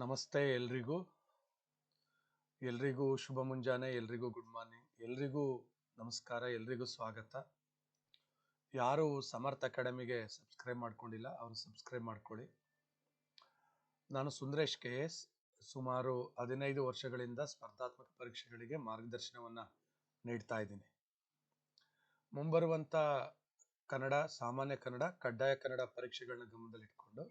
ನಮಸ್ತೆ ಎಲ್ರಿಗೂ. ಎಲ್ರಿಗೂ ಶುಭ ಮುಂಜಾನೆ, ಎಲ್ರಿಗೂ ಗುಡ್ ಮಾರ್ನಿಂಗ್, ಎಲ್ರಿಗೂ ನಮಸ್ಕಾರ, ಎಲ್ರಿಗೂ ಸ್ವಾಗತ. ಯಾರು ಸಮರ್ಥ ಅಕಾಡೆಮಿಗೆ ಸಬ್ಸ್ಕ್ರೈಬ್ ಮಾಡ್ಕೊಂಡಿಲ್ಲ, ಅವರು ಸಬ್ಸ್ಕ್ರೈಬ್ ಮಾಡ್ಕೊಳ್ಳಿ. ನಾನು ಸುಂದರೇಶ್ ಕೆ ಎಸ್, ಸುಮಾರು ಹದಿನೈದು ವರ್ಷಗಳಿಂದ ಸ್ಪರ್ಧಾತ್ಮಕ ಪರೀಕ್ಷೆಗಳಿಗೆ ಮಾರ್ಗದರ್ಶನವನ್ನು ನೀಡ್ತಾ ಇದ್ದೀನಿ. ಮುಂಬರುವಂಥ ಕನ್ನಡ, ಸಾಮಾನ್ಯ ಕನ್ನಡ, ಕಡ್ಡಾಯ ಕನ್ನಡ ಪರೀಕ್ಷೆಗಳನ್ನ ಗಮನದಲ್ಲಿಟ್ಕೊಂಡು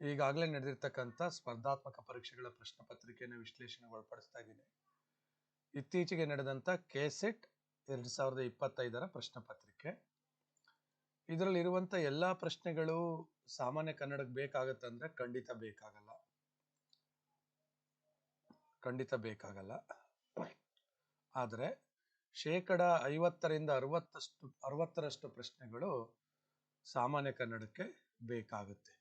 ಈಗಾಗಲೇ ನಡೆದಿರ್ತಕ್ಕಂಥ ಸ್ಪರ್ಧಾತ್ಮಕ ಪರೀಕ್ಷೆಗಳ ಪ್ರಶ್ನೆ ಪತ್ರಿಕೆಯನ್ನು ವಿಶ್ಲೇಷಣೆಗೆ ಒಳಪಡಿಸ್ತಾ ಇದ್ದೀನಿ. ಇತ್ತೀಚೆಗೆ ನಡೆದಂಥ ಕೆಸೆಟ್ ಎರಡು ಸಾವಿರದ ಇಪ್ಪತ್ತೈದರ ಪ್ರಶ್ನೆ ಪತ್ರಿಕೆ. ಇದರಲ್ಲಿ ಇರುವಂಥ ಎಲ್ಲ ಪ್ರಶ್ನೆಗಳು ಸಾಮಾನ್ಯ ಕನ್ನಡಕ್ಕೆ ಬೇಕಾಗತ್ತಂದ್ರೆ ಖಂಡಿತ ಬೇಕಾಗಲ್ಲ. ಖಂಡಿತ ಬೇಕಾಗಲ್ಲ. ಆದರೆ ಶೇಕಡ ಐವತ್ತರಿಂದ ಅರವತ್ತಷ್ಟು, ಅರವತ್ತರಷ್ಟು ಪ್ರಶ್ನೆಗಳು ಸಾಮಾನ್ಯ ಕನ್ನಡಕ್ಕೆ ಬೇಕಾಗುತ್ತೆ.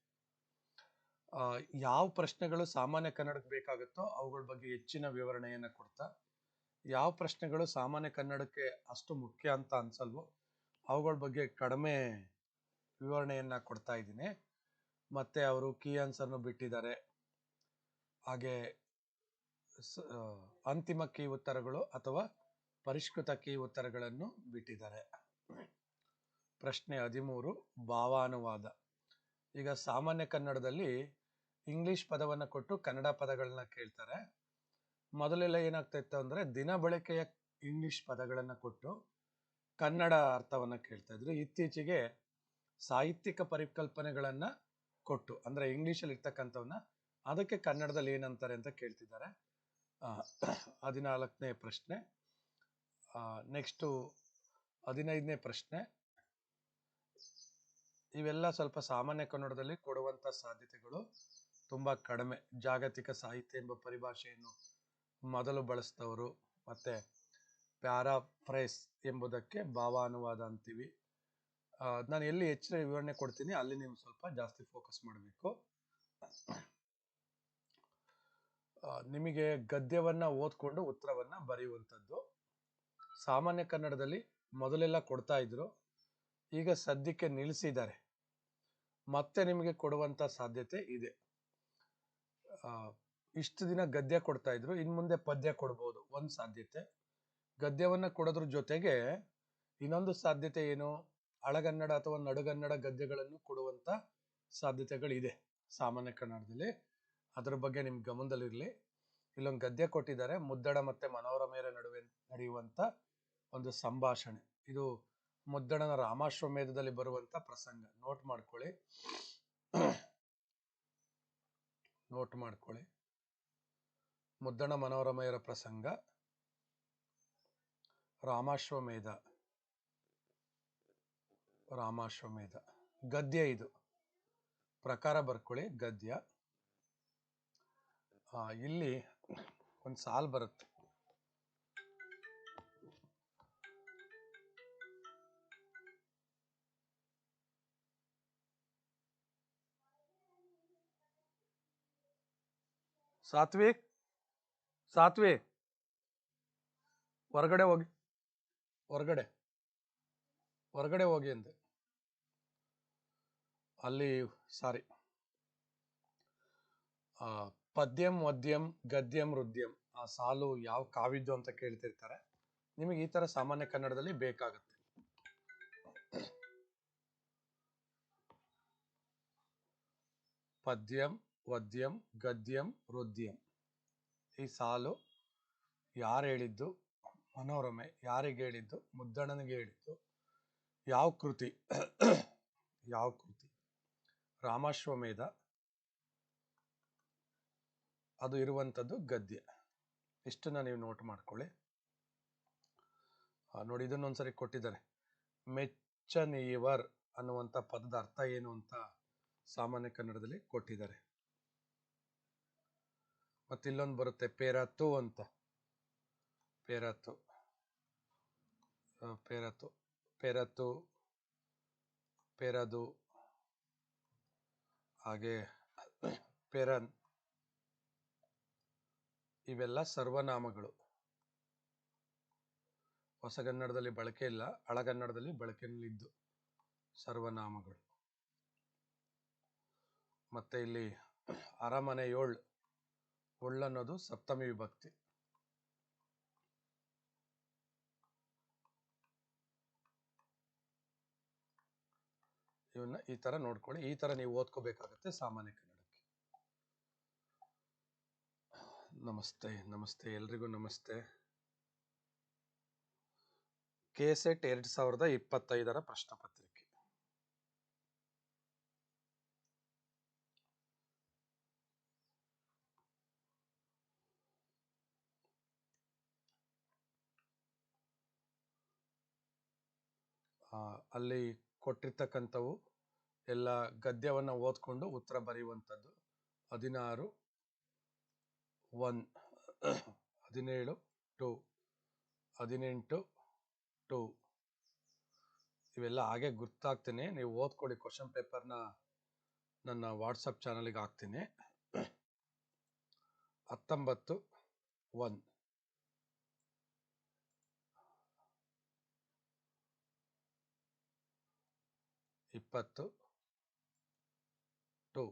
ಯಾವ ಪ್ರಶ್ನೆಗಳು ಸಾಮಾನ್ಯ ಕನ್ನಡಕ್ಕೆ ಬೇಕಾಗುತ್ತೋ ಅವುಗಳ ಬಗ್ಗೆ ಹೆಚ್ಚಿನ ವಿವರಣೆಯನ್ನು ಕೊಡ್ತಾ, ಯಾವ ಪ್ರಶ್ನೆಗಳು ಸಾಮಾನ್ಯ ಕನ್ನಡಕ್ಕೆ ಅಷ್ಟು ಮುಖ್ಯ ಅಂತ ಅನ್ಸಲ್ವೋ ಅವುಗಳ ಬಗ್ಗೆ ಕಡಿಮೆ ವಿವರಣೆಯನ್ನು ಕೊಡ್ತಾ ಇದ್ದೀನಿ. ಮತ್ತೆ ಅವರು ಕೀ ಆನ್ಸರ್ನು ಬಿಟ್ಟಿದ್ದಾರೆ. ಹಾಗೆ ಅಂತಿಮ ಕೀ ಉತ್ತರಗಳು ಅಥವಾ ಪರಿಷ್ಕೃತ ಕೀ ಉತ್ತರಗಳನ್ನು ಬಿಟ್ಟಿದ್ದಾರೆ. ಪ್ರಶ್ನೆ ಹದಿಮೂರು, ಭಾವಾನುವಾದ. ಈಗ ಸಾಮಾನ್ಯ ಕನ್ನಡದಲ್ಲಿ ಇಂಗ್ಲಿಷ್ ಪದವನ್ನು ಕೊಟ್ಟು ಕನ್ನಡ ಪದಗಳನ್ನ ಕೇಳ್ತಾರೆ. ಮೊದಲೆಲ್ಲ ಏನಾಗ್ತಾ ಇತ್ತು ಅಂದ್ರೆ ದಿನ ಬಳಕೆಯ ಇಂಗ್ಲಿಷ್ ಪದಗಳನ್ನ ಕೊಟ್ಟು ಕನ್ನಡ ಅರ್ಥವನ್ನ ಕೇಳ್ತಾ ಇದ್ರು. ಇತ್ತೀಚೆಗೆ ಸಾಹಿತ್ಯಿಕ ಪರಿಕಲ್ಪನೆಗಳನ್ನ ಕೊಟ್ಟು, ಅಂದ್ರೆ ಇಂಗ್ಲೀಷಲ್ಲಿ ಇರ್ತಕ್ಕಂಥವನ್ನ ಅದಕ್ಕೆ ಕನ್ನಡದಲ್ಲಿ ಏನಂತಾರೆ ಅಂತ ಕೇಳ್ತಿದ್ದಾರೆ. ಹದಿನಾಲ್ಕನೇ ಪ್ರಶ್ನೆ. ನೆಕ್ಸ್ಟು ಹದಿನೈದನೇ ಪ್ರಶ್ನೆ. ಇವೆಲ್ಲ ಸ್ವಲ್ಪ ಸಾಮಾನ್ಯ ಕನ್ನಡದಲ್ಲಿ ಕೊಡುವಂತ ಸಾಧ್ಯತೆಗಳು. ತುಂಬಾ ಕಡಿಮೆ. ಜಾಗತಿಕ ಸಾಹಿತ್ಯ ಎಂಬ ಪರಿಭಾಷೆಯನ್ನು ಮೊದಲು ಬಳಸಿದವರು. ಮತ್ತೆ ಪ್ಯಾರಾಫ್ರೇಸ್ ಎಂಬುದಕ್ಕೆ ಭಾವಾನುವಾದ ಅಂತೀವಿ. ನಾನು ಎಲ್ಲಿ ಹೆಚ್ಚಿನ ವಿವರಣೆ ಕೊಡ್ತೀನಿ, ಅಲ್ಲಿ ನೀವು ಸ್ವಲ್ಪ ಜಾಸ್ತಿ ಫೋಕಸ್ ಮಾಡಬೇಕು. ನಿಮಗೆ ಗದ್ಯವನ್ನ ಓದ್ಕೊಂಡು ಉತ್ತರವನ್ನ ಬರೆಯುವಂಥದ್ದು. ಸಾಮಾನ್ಯ ಕನ್ನಡದಲ್ಲಿ ಮೊದಲೆಲ್ಲ ಕೊಡ್ತಾ ಇದ್ರು, ಈಗ ಸದ್ಯಕ್ಕೆ ನಿಲ್ಲಿಸಿದ್ದಾರೆ. ಮತ್ತೆ ನಿಮಗೆ ಕೊಡುವಂತ ಸಾಧ್ಯತೆ ಇದೆ. ಇಷ್ಟು ದಿನ ಗದ್ಯ ಕೊಡ್ತಾ ಇದ್ರು, ಇನ್ ಮುಂದೆ ಪದ್ಯ ಕೊಡ್ಬೋದು, ಒಂದು ಸಾಧ್ಯತೆ. ಗದ್ಯವನ್ನ ಕೊಡೋದ್ರ ಜೊತೆಗೆ ಇನ್ನೊಂದು ಸಾಧ್ಯತೆ ಏನು? ಹಳಗನ್ನಡ ಅಥವಾ ನಡುಗನ್ನಡ ಗದ್ಯಗಳನ್ನು ಕೊಡುವಂತ ಸಾಧ್ಯತೆಗಳಿದೆ ಸಾಮಾನ್ಯ ಕನ್ನಡದಲ್ಲಿ. ಅದ್ರ ಬಗ್ಗೆ ನಿಮ್ ಗಮನದಲ್ಲಿರ್ಲಿ. ಇಲ್ಲೊಂದು ಗದ್ಯ ಕೊಟ್ಟಿದ್ದಾರೆ, ಮುದ್ದಡ ಮತ್ತೆ ಮನೋರಮೆಯರ ನಡುವೆ ನಡೆಯುವಂತ ಒಂದು ಸಂಭಾಷಣೆ. ಇದು ಮುದ್ದಣನ ರಾಮಾಶ್ವಮೇಧದಲ್ಲಿ ಬರುವಂತ ಪ್ರಸಂಗ. ನೋಟ್ ಮಾಡ್ಕೊಳ್ಳಿ. ನೋಟ್ ಮಾಡ್ಕೊಳ್ಳಿ. ಮುದ್ದಣ ಮನೋರಮೆಯರ ಪ್ರಸಂಗ. ರಾಮಾಶ್ವಮೇಧ. ರಾಮಾಶ್ವಮೇಧ. ಗದ್ಯ ಇದು. ಪ್ರಕಾರ ಬರ್ಕೊಳ್ಳಿ ಗದ್ಯ. ಇಲ್ಲಿ ಒಂದು ಸಾಲು ಬರುತ್ತೆ. ಸಾತ್ವಿಕ್ ಸಾತ್ವಿಕ್ ಹೊರಗಡೆ ಹೋಗಿ. ಹೊರಗಡೆ. ಹೊರಗಡೆ ಹೋಗಿ ಅಂದೆ. ಅಲ್ಲಿ, ಸಾರಿ. ಪದ್ಯಂ, ಮದ್ಯಂ, ಗದ್ಯಂ ಹೃದ್ಯಂ ಆ ಸಾಲು ಯಾವ ಕಾವಿದ್ದು ಅಂತ ಕೇಳ್ತಿರ್ತಾರೆ. ನಿಮಗೆ ಈ ತರ ಸಾಮಾನ್ಯ ಕನ್ನಡದಲ್ಲಿ ಬೇಕಾಗುತ್ತೆ. ಪದ್ಯಂ ವದ್ಯಂ, ಗದ್ಯಂ ಹೃದ್ಯಂ ಈ ಸಾಲು ಯಾರು ಹೇಳಿದ್ದು? ಮನೋರಮೆ. ಯಾರಿಗೆ ಹೇಳಿದ್ದು? ಮುದ್ದಣ್ಣನಿಗೆ ಹೇಳಿದ್ದು. ಯಾವ ಕೃತಿ? ಯಾವ ಕೃತಿ? ರಾಮಾಶ್ವಮೇಧ. ಅದು ಇರುವಂಥದ್ದು ಗದ್ಯ. ಇಷ್ಟನ್ನ ನೀವು ನೋಟ್ ಮಾಡ್ಕೊಳ್ಳಿ. ನೋಡಿ, ಇದನ್ನೊಂದ್ಸರಿ ಕೊಟ್ಟಿದ್ದಾರೆ. ಮೆಚ್ಚನೀವರ್ ಅನ್ನುವಂಥ ಪದದ ಅರ್ಥ ಏನು ಅಂತ ಸಾಮಾನ್ಯ ಕನ್ನಡದಲ್ಲಿ ಕೊಟ್ಟಿದ್ದಾರೆ. ಮತ್ತೆ ಇಲ್ಲೊಂದು ಬರುತ್ತೆ, ಪೇರತ್ತು ಅಂತ. ಪೇರತ್ತು. ಪೇರತ್ತು. ಪೇರತ್ತು ಪೇರತು ಪೇರದು. ಹಾಗೆ ಪೇರನ್. ಇವೆಲ್ಲ ಸರ್ವನಾಮಗಳು. ಹೊಸಗನ್ನಡದಲ್ಲಿ ಬಳಕೆ ಇಲ್ಲ, ಹಳಗನ್ನಡದಲ್ಲಿ ಬಳಕೆಯಲ್ಲಿದ್ದು ಸರ್ವನಾಮಗಳು. ಮತ್ತೆ ಇಲ್ಲಿ ಅರಮನೆ ಏಳ್ ಒಳ್ಳನ್ನೋದು ಸಪ್ತಮಿ ವಿಭಕ್ತಿ. ಇವನ್ನ ಈ ತರ ನೋಡ್ಕೊಳ್ಳಿ. ಈ ತರ ನೀವು ಓದ್ಕೋಬೇಕಾಗತ್ತೆ ಸಾಮಾನ್ಯ ಕನ್ನಡಕ್ಕೆ. ನಮಸ್ತೆ ನಮಸ್ತೆ, ಎಲ್ರಿಗೂ ನಮಸ್ತೆ. ಕೆ ಸೆಟ್ ಎರಡ್ ಸಾವಿರದ ಇಪ್ಪತ್ತೈದರ ಪ್ರಶ್ನೆ ಅಲ್ಲಿ ಕೊಟ್ಟಿರ್ತಕ್ಕಂಥವು ಎಲ್ಲ ಗದ್ಯವನ್ನು ಓದ್ಕೊಂಡು ಉತ್ತರ ಬರೆಯುವಂಥದ್ದು. ಹದಿನಾರು, ಒನ್, ಹದಿನೇಳು, ಟು, ಹದಿನೆಂಟು, ಟು. ಇವೆಲ್ಲ ಹಾಗೆ ಗುರ್ತಾಗ್ತೀನಿ. ನೀವು ಓದ್ಕೊಳ್ಳಿ ಕ್ವಶನ್ ಪೇಪರ್ನ ನನ್ನ ವಾಟ್ಸಪ್ ಚಾನಲಿಗೆ ಹಾಕ್ತೀನಿ. ಹತ್ತೊಂಬತ್ತು, ಒನ್. ಇಪ್ಪತ್ತು. ಟು.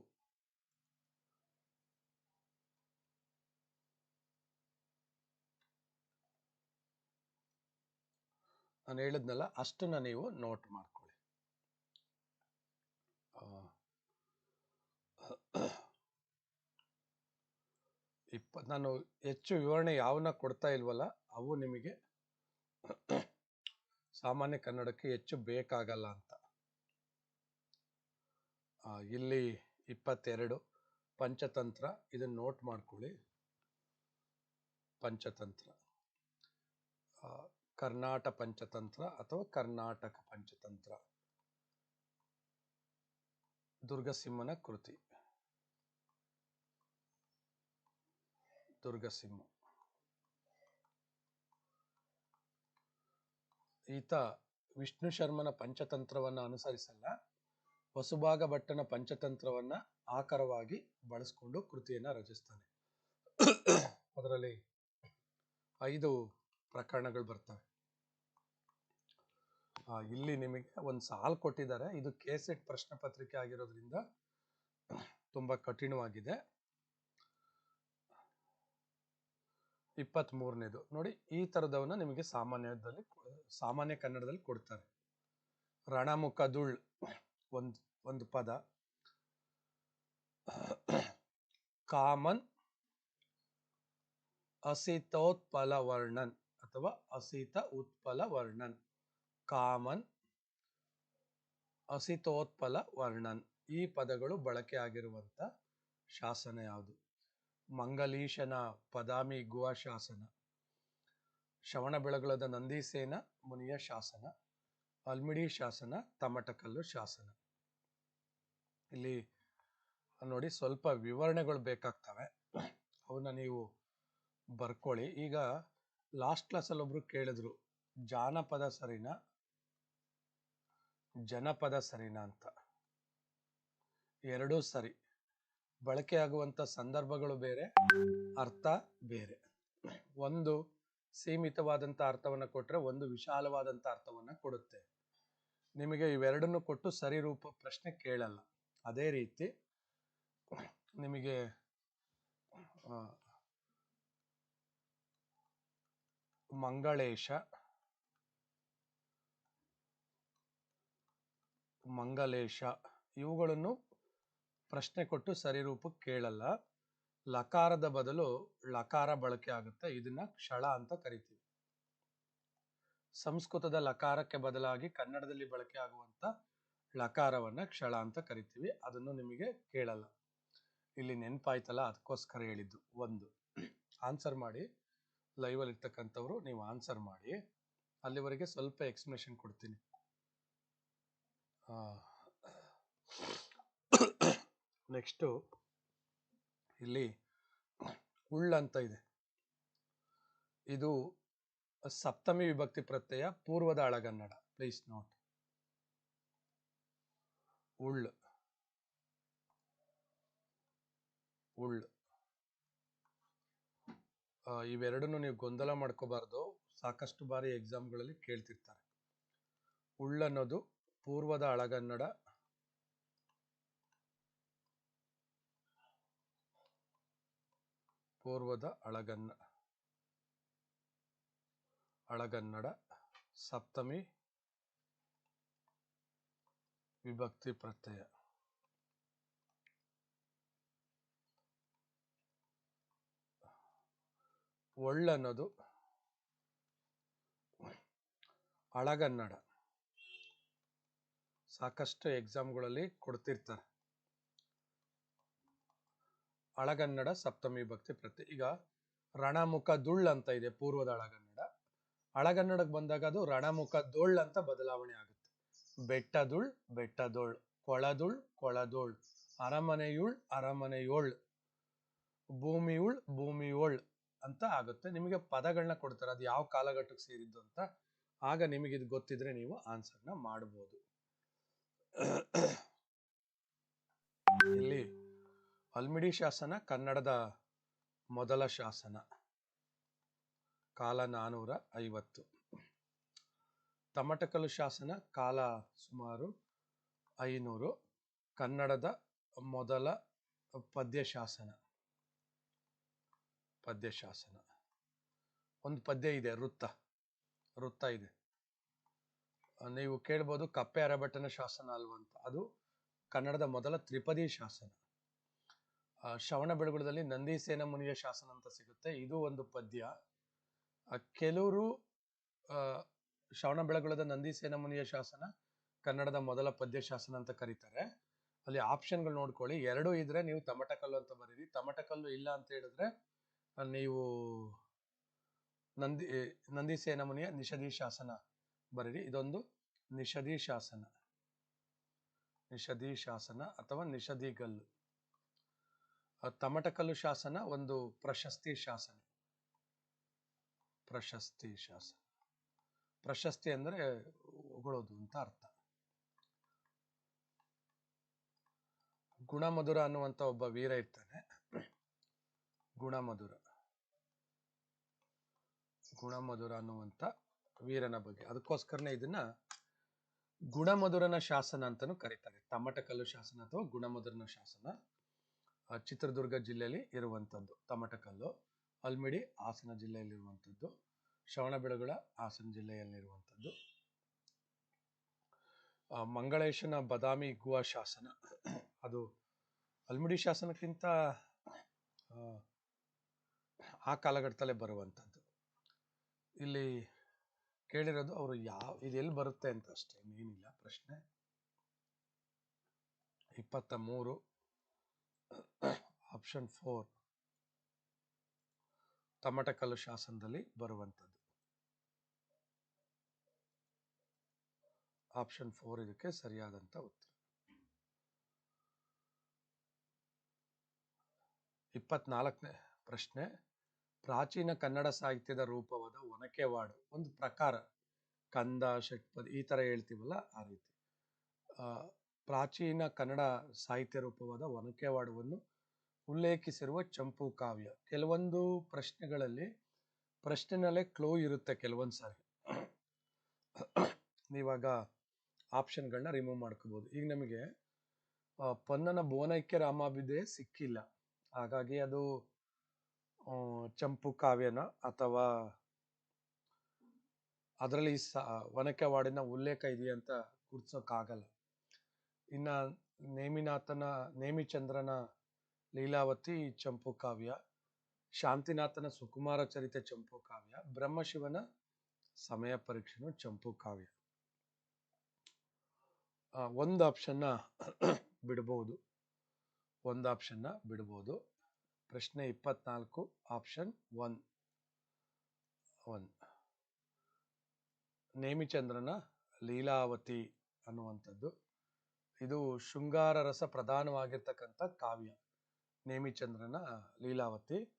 ನಾನು ಹೇಳಿದ್ನಲ್ಲ, ಅಷ್ಟನ್ನ ನೀವು ನೋಟ್ ಮಾಡ್ಕೊಳ್ಳಿ. ಇಪ್ಪ ನಾನು ಹೆಚ್ಚು ವಿವರಣೆ ಯಾವನ್ನ ಕೊಡ್ತಾ ಇಲ್ವಲ್ಲ, ಅವು ನಿಮಗೆ ಸಾಮಾನ್ಯ ಕನ್ನಡಕ್ಕೆ ಹೆಚ್ಚು ಬೇಕಾಗಲ್ಲ ಅಂತ. ಇಲ್ಲಿ ಇಪ್ಪತ್ತೆರಡು. ಪಂಚತಂತ್ರ ಇದನ್ನು ನೋಟ್ ಮಾಡ್ಕೊಳ್ಳಿ. ಪಂಚತಂತ್ರ. ಕರ್ನಾಟಕ ಕರ್ನಾಟ ಪಂಚತಂತ್ರ ಅಥವಾ ಕರ್ನಾಟಕ ಪಂಚತಂತ್ರ. ದುರ್ಗಸಿಂಹನ ಕೃತಿ. ದುರ್ಗಸಿಂಹ. ಈತ ವಿಷ್ಣು ಶರ್ಮನ ಪಂಚತಂತ್ರವನ್ನ ಅನುಸರಿಸಲ್ಲ. ವಸುಭಾಗ ಭಟ್ಟನ ಪಂಚತಂತ್ರವನ್ನ ಆಕರವಾಗಿ ಬಳಸ್ಕೊಂಡು ಕೃತಿಯನ್ನ ರಚಿಸ್ತಾನೆ. ಅದರಲ್ಲಿ ಐದು ಪ್ರಕರಣಗಳು ಬರ್ತವೆ. ಇಲ್ಲಿ ನಿಮಗೆ ಒಂದು ಸಾಲ್ ಕೊಟ್ಟಿದ್ದಾರೆ. ಇದು ಕೆಸೆಟ್ ಪ್ರಶ್ನೆ ಪತ್ರಿಕೆ ಆಗಿರೋದ್ರಿಂದ ತುಂಬಾ ಕಠಿಣವಾಗಿದೆ. ಇಪ್ಪತ್ತ್ ಮೂರನೇದು ನೋಡಿ, ಈ ತರದವನ್ನ ನಿಮಗೆ ಸಾಮಾನ್ಯದಲ್ಲಿ, ಸಾಮಾನ್ಯ ಕನ್ನಡದಲ್ಲಿ ಕೊಡ್ತಾರೆ. ರಣಮುಖದುಳ್ ಒಂದ್ ಒಂದು ಪದ. ಕಾಮನ್ ಅಸಿತೋತ್ಪಲ ವರ್ಣನ್ ಅಥವಾ ಅಸಿತ ಉತ್ಪಲ ವರ್ಣನ್ ಕಾಮನ್ ಅಸಿತೋತ್ಪಲ ವರ್ಣನ್ ಈ ಪದಗಳು ಬಳಕೆ ಆಗಿರುವಂತ ಶಾಸನ ಯಾವುದು? ಮಂಗಲೀಶನ ಪದಾಮಿ ಗುವಾ ಶಾಸನ. ಶ್ರವಣ ಬೆಳಗೊಳದ ನಂದೀಸೇನ ಮುನಿಯ ಶಾಸನ. ಅಲ್ಮಿಡಿ ಶಾಸನ, ತಮಟಕಲ್ಲು ಶಾಸನ. ಇಲ್ಲಿ ನೋಡಿ ಸ್ವಲ್ಪ ವಿವರಣೆಗಳು ಬೇಕಾಗ್ತವೆ. ಅವನ್ನ ನೀವು ಬರ್ಕೊಳ್ಳಿ. ಈಗ ಲಾಸ್ಟ್ ಕ್ಲಾಸಲ್ಲಿ ಒಬ್ರು ಕೇಳಿದ್ರು, ಜಾನಪದ ಸರಿನಾ? ಜನಪದ ಸರಿನಾ ಅಂತ. ಎರಡೂ ಸರಿ. ಬಳಕೆಯಾಗುವಂಥ ಸಂದರ್ಭಗಳು ಬೇರೆ, ಅರ್ಥ ಬೇರೆ. ಒಂದು ಸೀಮಿತವಾದಂತ ಅರ್ಥವನ್ನ ಕೊಟ್ಟರೆ ಒಂದು ವಿಶಾಲವಾದಂತ ಅರ್ಥವನ್ನ ಕೊಡುತ್ತೆ. ನಿಮಗೆ ಇವೆರಡನ್ನು ಕೊಟ್ಟು ಸರಿ ರೂಪ ಪ್ರಶ್ನೆ ಕೇಳಲ್ಲ. ಅದೇ ರೀತಿ ನಿಮಗೆ ಮಂಗಳೇಶ, ಮಂಗಲೇಶ ಇವುಗಳನ್ನು ಪ್ರಶ್ನೆ ಕೊಟ್ಟು ಸರಿ ರೂಪಕ್ಕೆ ಕೇಳಲ್ಲ. ಲಕಾರದ ಬದಲು ಲಕಾರ ಬಳಕೆ ಆಗುತ್ತೆ. ಇದನ್ನ ಕ್ಷಳ ಅಂತ ಕರಿತೀವಿ. ಸಂಸ್ಕೃತದ ಲಕಾರಕ್ಕೆ ಬದಲಾಗಿ ಕನ್ನಡದಲ್ಲಿ ಬಳಕೆ ಆಗುವಂತ ಲಕಾರವನ್ನ ಕ್ಷಳ ಅಂತ ಕರಿತೀವಿ. ಅದನ್ನು ನಿಮಗೆ ಕೇಳಲ್ಲ. ಇಲ್ಲಿ ನೆನಪಾಯ್ತಲ್ಲ, ಅದಕ್ಕೋಸ್ಕರ ಹೇಳಿದ್ದು ಒಂದು. ಆನ್ಸರ್ ಮಾಡಿ. ಲೈವಲ್ಲಿ ಇರ್ತಕ್ಕಂಥವ್ರು, ನೀವು ಆನ್ಸರ್ ಮಾಡಿ. ಅಲ್ಲಿವರೆಗೆ ಸ್ವಲ್ಪ ಎಕ್ಸ್ಪ್ಲನೇಷನ್ ಕೊಡ್ತೀನಿ. ನೆಕ್ಸ್ಟು ಇಲ್ಲಿ ಉಳ್ಳ ಅಂತ ಇದೆ. ಇದು ಸಪ್ತಮಿ ವಿಭಕ್ತಿ ಪ್ರತ್ಯಯ ಪೂರ್ವದ ಅಳಗನ್ನಡ. Please note ಉಳ್. ಉಳ್. ಇವೆರಡನ್ನು ನೀವು ಗೊಂದಲ ಮಾಡ್ಕೋಬಾರ್ದು. ಸಾಕಷ್ಟು ಬಾರಿ ಎಕ್ಸಾಮ್ಗಳಲ್ಲಿ ಕೇಳ್ತಿರ್ತಾರೆ. ಉಳ್ ಅನ್ನೋದು ಪೂರ್ವದ ಅಳಗನ್ನಡ. ಪೂರ್ವದ ಅಳಗನ್ನ. ಅಳಗನ್ನಡ. ಸಪ್ತಮಿ. ವಿಭಕ್ತಿ ಪ್ರತ್ಯಯ. ಒಳ್ಳನ್ನೋದು ಅಳಗನ್ನಡ. ಸಾಕಷ್ಟು ಎಕ್ಸಾಮ್ಗಳಲ್ಲಿ ಕೊಡ್ತಿರ್ತಾರೆ. ಅಳಗನ್ನಡ ಸಪ್ತಮಿ ಭಕ್ತಿ ಪ್ರತಿ ಈಗ ರಣಮುಖ ದುಳ್ ಅಂತ ಇದೆ, ಪೂರ್ವದ ಅಳಗನ್ನಡ. ಅಳಗನ್ನಡಕ್ಕೆ ಬಂದಾಗ ಅದು ರಣಮುಖ ದೊಳ್ ಅಂತ ಬದಲಾವಣೆ ಆಗುತ್ತೆ. ಬೆಟ್ಟದುಳ್, ಬೆಟ್ಟದೋಳ್, ಕೊಳದುಳ್, ಕೊಳದೋಳ್, ಅರಮನೆಯುಳ್, ಅರಮನೆಯೋಳ್, ಭೂಮಿಯುಳ್, ಭೂಮಿಯೋಳ್ ಅಂತ ಆಗುತ್ತೆ. ನಿಮಗೆ ಪದಗಳನ್ನ ಕೊಡ್ತಾರೆ, ಅದು ಯಾವ ಕಾಲಘಟ್ಟಕ್ಕೆ ಸೇರಿದ್ದು ಅಂತ. ಆಗ ನಿಮಗೆ ಇದು ಗೊತ್ತಿದ್ರೆ ನೀವು ಆನ್ಸರ್ನ ಮಾಡಬಹುದು ಇಲ್ಲಿ ಅಲ್ಮಿಡಿ ಶಾಸನ, ಕನ್ನಡದ ಮೊದಲ ಶಾಸನ. ಕಾಲ ನಾನೂರ ಐವತ್ತು. ತಮಟಕಲು ಶಾಸನ ಕಾಲ ಸುಮಾರು ಐನೂರು, ಕನ್ನಡದ ಮೊದಲ ಪದ್ಯ ಪದ್ಯಶಾಸನ. ಪದ್ಯ ಶಾಸನ ಒಂದು ಪದ್ಯ ಇದೆ, ವೃತ್ತ. ವೃತ್ತ ಇದೆ. ನೀವು ಕೇಳ್ಬೋದು ಕಪ್ಪೆ ಅರಭಟ್ಟನ ಶಾಸನ ಅಲ್ವಂತ ಅದು ಕನ್ನಡದ ಮೊದಲ ತ್ರಿಪದಿ ಶಾಸನ. ಶ್ರವಣ ಬೆಳಗುಳದಲ್ಲಿ ನಂದೀಸೇನ ಮುನಿಯ ಶಾಸನ ಅಂತ ಸಿಗುತ್ತೆ. ಇದು ಒಂದು ಪದ್ಯ. ಕೆಲವರು ಶ್ರವಣ ಬೆಳಗೊಳದ ನಂದಿ ಮುನಿಯ ಶಾಸನ ಕನ್ನಡದ ಮೊದಲ ಪದ್ಯ ಶಾಸನ ಅಂತ ಕರೀತಾರೆ. ಅಲ್ಲಿ ಆಪ್ಷನ್ಗಳು ನೋಡ್ಕೊಳ್ಳಿ. ಎರಡು ಇದ್ರೆ ನೀವು ತಮಟಕಲ್ಲು ಅಂತ ಬರೀರಿ. ತಮಟಕಲ್ಲು ಇಲ್ಲ ಅಂತ ಹೇಳಿದ್ರೆ ನೀವು ನಂದಿ ನಂದಿ ಮುನಿಯ ನಿಷಧಿ ಶಾಸನ ಬರೀರಿ. ಇದೊಂದು ನಿಷಧಿ ಶಾಸನ. ನಿಷಧಿ ಶಾಸನ ಅಥವಾ ನಿಷಧಿಗಲ್ಲು ಗಲ್ಲು. ತಮಟಕಲ್ಲು ಶಾಸನ ಒಂದು ಪ್ರಶಸ್ತಿ ಶಾಸನ. ಪ್ರಶಸ್ತಿ ಶಾಸನ. ಪ್ರಶಸ್ತಿ ಅಂದ್ರೆ ಹೊಗಳೋದು ಅಂತ ಅರ್ಥ. ಗುಣಮಧುರ ಅನ್ನುವಂತ ಒಬ್ಬ ವೀರ ಇರ್ತಾನೆ. ಗುಣಮಧುರ. ಗುಣಮಧುರ ಅನ್ನುವಂತ ವೀರನ ಬಗ್ಗೆ. ಅದಕ್ಕೋಸ್ಕರನೇ ಇದನ್ನ ಗುಣಮಧುರನ ಶಾಸನ ಅಂತಾನು ಕರೀತಾರೆ. ತಮಟಕಲ್ಲು ಶಾಸನ ಅಥವಾ ಗುಣಮಧುರನ ಶಾಸನ. ಚಿತ್ರದುರ್ಗ ಜಿಲ್ಲೆಯಲ್ಲಿ ಇರುವಂಥದ್ದು ತಮಟಕಲ್ಲು ಅಲ್ಮಿಡಿ ಹಾಸನ ಜಿಲ್ಲೆಯಲ್ಲಿರುವಂಥದ್ದು ಶ್ರವಣಬೆಳಗೊಳ ಹಾಸನ ಜಿಲ್ಲೆಯಲ್ಲಿರುವಂಥದ್ದು. ಮಂಗಳೇಶನ ಬದಾಮಿ ಗುವಾ ಶಾಸನ. ಅದು ಅಲ್ಮಿಡಿ ಶಾಸನಕ್ಕಿಂತ ಆ, ಕಾಲಘಟ್ಟದಲ್ಲೇ ಬರುವಂಥದ್ದು. ಇಲ್ಲಿ ಕೇಳಿರೋದು ಅವರು ಯಾವ ಇದೆಲ್ಲಿ ಬರುತ್ತೆ ಅಂತ ಅಷ್ಟೇ ಇನ್ನೇನಿಲ್ಲ ಪ್ರಶ್ನೆ. ಇಪ್ಪತ್ತ ಮೂರು ಆಪ್ಷನ್ ಫೋರ್ ತಮಟಕಲ್ಲು ಶಾಸನದಲ್ಲಿ ಬರುವಂಥದ್ದು. ಆಪ್ಷನ್ ಫೋರ್ ಇದಕ್ಕೆ ಸರಿಯಾದಂತ ಉತ್ತರ. ಇಪ್ಪತ್ನಾಲ್ಕನೇ ಪ್ರಶ್ನೆ, ಪ್ರಾಚೀನ ಕನ್ನಡ ಸಾಹಿತ್ಯದ ರೂಪವಾದ ಒನಕೆವಾಡು, ಒಂದು ಪ್ರಕಾರ, ಕಂದ, ಷಟ್ಪದಿ, ಈ ತರ ಹೇಳ್ತೀವಲ್ಲ ಆ ರೀತಿ. ಪ್ರಾಚೀನ ಕನ್ನಡ ಸಾಹಿತ್ಯ ರೂಪವಾದ ಒನಕೆವಾಡುವನ್ನು ಉಲ್ಲೇಖಿಸಿರುವ ಚಂಪು ಕಾವ್ಯ. ಕೆಲವೊಂದು ಪ್ರಶ್ನೆಗಳಲ್ಲಿ ಪ್ರಶ್ನೆನಲ್ಲೇ ಕ್ಲೋ ಇರುತ್ತೆ ಕೆಲವೊಂದು ಸಾರಿ ನೀವಾಗ ಆಪ್ಷನ್ಗಳನ್ನ ರಿಮೂವ್ ಮಾಡ್ಕೋಬೋದು. ಈಗ ನಮಗೆ ಪೊನ್ನನ ಭುವನೈಕ್ಯ ರಾಮಾಭಿದೆ ಸಿಕ್ಕಿಲ್ಲ. ಹಾಗಾಗಿ ಅದು ಚಂಪು ಕಾವ್ಯನ ಅಥವಾ ಅದರಲ್ಲಿ ಸ ಒನಕೆವಾಡಿನ ಉಲ್ಲೇಖ ಇದೆಯಂತ ಗುರ್ತಿಸೋಕ್ಕಾಗಲ್ಲ ಇನ್ನ ನೇಮಿನಾಥನ, ನೇಮಿಚಂದ್ರನ ಲೀಲಾವತಿ ಚಂಪು ಕಾವ್ಯ, ಶಾಂತಿನಾಥನ ಸುಕುಮಾರ ಚರಿತೆ ಚಂಪು ಕಾವ್ಯ, ಬ್ರಹ್ಮಶಿವನ ಸಮಯ ಪರೀಕ್ಷೆನೂ ಚಂಪು ಕಾವ್ಯ. ಒಂದು ಆಪ್ಷನ್ನ ಬಿಡ್ಬೋದು. ಒಂದು ಆಪ್ಷನ್ನ ಬಿಡ್ಬೋದು. ಪ್ರಶ್ನೆ ಇಪ್ಪತ್ನಾಲ್ಕು ಆಪ್ಷನ್ ಒನ್ ಒನ್ ನೇಮಿಚಂದ್ರನ ಲೀಲಾವತಿ ಅನ್ನುವಂಥದ್ದು. ಇದು ಶೃಂಗಾರ ರಸ ಪ್ರಧಾನವಾಗಿರ್ತಕ್ಕಂಥ ಕಾವ್ಯ. ನೇಮಿಚಂದ್ರನ ಲೀಲಾವತಿ.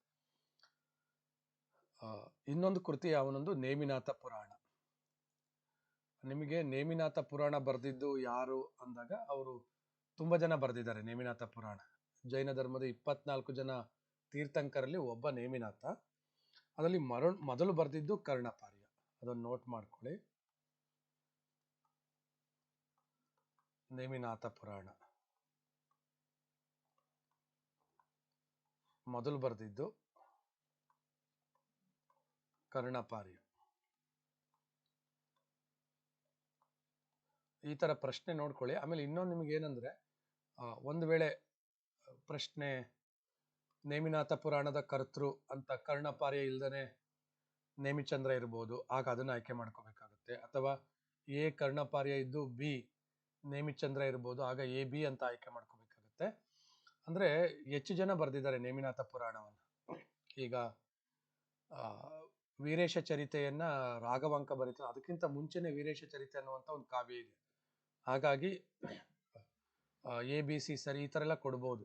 ಇನ್ನೊಂದು ಕೃತಿ ಅವನೊಂದು ನೇಮಿನಾಥ ಪುರಾಣ. ನಿಮಗೆ ನೇಮಿನಾಥ ಪುರಾಣ ಬರೆದಿದ್ದು ಯಾರು ಅಂದಾಗ ಅವರು ತುಂಬಾ ಜನ ಬರೆದಿದ್ದಾರೆ ನೇಮಿನಾಥ ಪುರಾಣ. ಜೈನ ಧರ್ಮದ ಇಪ್ಪತ್ನಾಲ್ಕು ಜನ ತೀರ್ಥಂಕರಲ್ಲಿ ಒಬ್ಬ ನೇಮಿನಾಥ. ಅದರಲ್ಲಿ ಮರ, ಮೊದಲು ಬರೆದಿದ್ದು ಕರ್ಣಪಾರ್ಯ. ಅದನ್ನು ನೋಟ್ ಮಾಡ್ಕೊಳ್ಳಿ. ನೇಮಿನಾಥ ಪುರಾಣ. ಮೊದಲು ಬರೆದಿದ್ದು ಕರ್ಣಪಾರ್ಯ. ಈ ಥರ ಪ್ರಶ್ನೆ ನೋಡ್ಕೊಳ್ಳಿ. ಆಮೇಲೆ ಇನ್ನೊಂದು ನಿಮ್ಗೆ ಏನಂದ್ರೆ ಒಂದು ವೇಳೆ ಪ್ರಶ್ನೆ, ನೇಮಿನಾಥ ಪುರಾಣದ ಕರ್ತೃ ಅಂತ ಕರ್ಣಪಾರ್ಯ ಇಲ್ದನೆ ನೇಮಿಚಂದ್ರ ಇರ್ಬೋದು, ಆಗ ಅದನ್ನ ಆಯ್ಕೆ ಮಾಡ್ಕೋಬೇಕಾಗುತ್ತೆ. ಅಥವಾ ಎ ಕರ್ಣಪಾರ್ಯ ಇದ್ದು ಬಿ ನೇಮಿಚಂದ್ರ ಇರ್ಬೋದು, ಆಗ ಎ, ಬಿ ಅಂತ ಆಯ್ಕೆ ಮಾಡ್ಕೋಬೇಕಾಗುತ್ತೆ. ಅಂದ್ರೆ ಹೆಚ್ಚು ಜನ ಬರೆದಿದ್ದಾರೆ ನೇಮಿನಾಥ ಪುರಾಣವನ್ನು. ಈಗ ವೀರೇಶ ಚರಿತೆಯನ್ನು ರಾಘವಾಂಕ ಬರೀತಾರೆ. ಅದಕ್ಕಿಂತ ಮುಂಚೆನೆ ವೀರೇಶ ಚರಿತೆ ಅನ್ನುವಂಥ ಒಂದು ಕಾವ್ಯ ಇದೆ. ಹಾಗಾಗಿ ಎ ಬಿ ಸಿ ಸರಿ, ಈ ಥರ ಎಲ್ಲ ಕೊಡ್ಬೋದು.